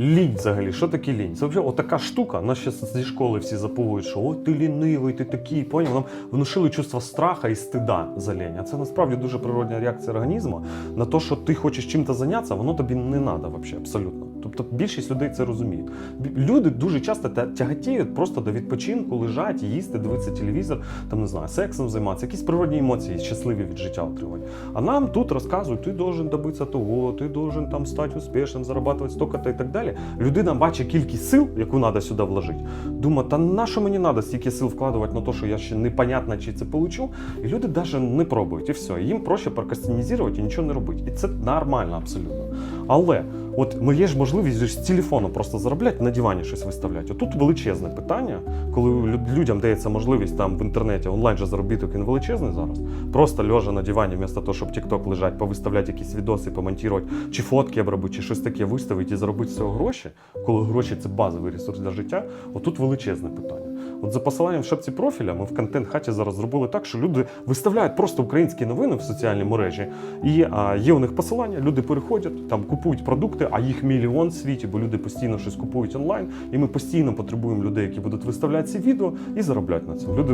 Лінь взагалі, що таке лінь? Це взагалі отака штука. Нас ще зі школи всі запугують, що о, ти лінивий, ти такий, поняв? Нам внушили чувство страха і стида за лінь. А це насправді дуже природня реакція організму на те, що ти хочеш чим-то зайнятися, воно тобі не треба взагалі, абсолютно. Тобто більшість людей це розуміє. Люди дуже часто тяготіють просто до відпочинку, лежать, їсти, дивитися телевізор, там не знаю, сексом займатися, якісь природні емоції, щасливі від життя отримати. А нам тут розказують, ти должен добитися того, ти должен там стати успішним, зарабатувати стільки-то і так далі. Людина бачить кількість сил, яку треба сюди вложити. Думає, та на що мені треба стільки сил вкладувати на те, що я ще непонятно, чи це получу. І люди навіть не пробують, і все. Їм проще прокрастинізувати і нічого не робити. І це нормально абсолютно. Але от ми є ж можливість з телефону просто заробляти на дивані щось виставляти. Тут величезне питання, коли людям дається можливість там в інтернеті онлайн же заробіток він величезний зараз. Просто лежа на дивані, вместо того, щоб TikTok лежать, повиставляти якісь відоси, помонтувати, чи фотки обробити, чи щось таке виставити і заробити з цього гроші, коли гроші це базовий ресурс для життя. Отут величезне питання. От за посиланням в шапці профіля ми в контент-хаті зараз зробили так, що люди виставляють просто українські новини в соціальній мережі, і а, є у них посилання, люди переходять, там купують продукти, а їх мільйон в світі, бо люди постійно щось купують онлайн, і ми постійно потребуємо людей, які будуть виставляти ці відео і заробляти на цьому. Люди